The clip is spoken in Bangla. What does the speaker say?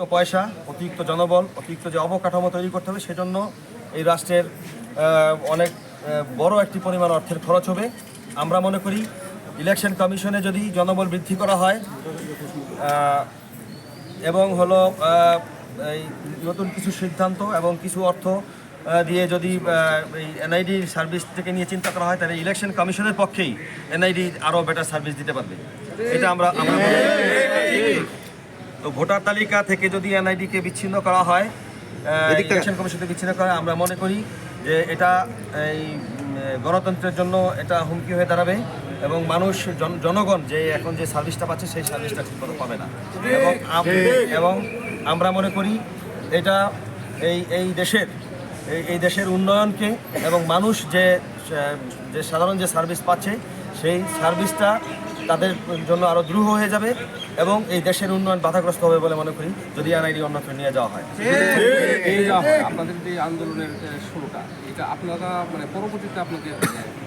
অতিরিক্ত পয়সা, অতিরিক্ত জনবল, অতিরিক্ত যে অবকাঠামো তৈরি করতে হবে, সেজন্য এই রাষ্ট্রের অনেক বড় একটি পরিমাণ অর্থের খরচ হবে আমরা মনে করি, ইলেকশন কমিশনে যদি জনবল বৃদ্ধি করা হয় এবং হলো এই নতুন কিছু সিদ্ধান্ত এবং কিছু অর্থ দিয়ে যদি এই এনআইডি সার্ভিস থেকে নিয়ে চিন্তা করা হয়, তাহলে ইলেকশন কমিশনের পক্ষেই এনআইডি আরও বেটার সার্ভিস দিতে পারবে এটা আমরা আমরা। তো ভোটার তালিকা থেকে যদি এনআইডিকে বিচ্ছিন্ন করা হয় ইলেকশন কমিশন থেকে বিচ্ছিন্ন করা আমরা মনে করি যে এটা এই গণতন্ত্রের জন্য এটা হুমকি হয়ে দাঁড়াবে এবং মানুষ জন- জনগণ যে এখন যে সার্ভিসটা পাচ্ছে সেই সার্ভিসটা ঠিকমতো পাবে না। এবং এবং আমরা মনে করি এটা এই এই দেশের এই এই দেশের উন্নয়নকে এবং মানুষ যে যে সাধারণ যে সার্ভিস পাচ্ছে সেই সার্ভিসটা তাদের জন্য আরও দ্রুহ হয়ে যাবে এবং এই দেশের উন্নয়ন বাধাগ্রস্ত হবে বলে মনে করি, যদি এনআইডি অন্যত্র নিয়ে যাওয়া হয়। আপনাদের যে আন্দোলনের শুরুটা, এটা আপনারা মানে পরবর্তীতে আপনাদের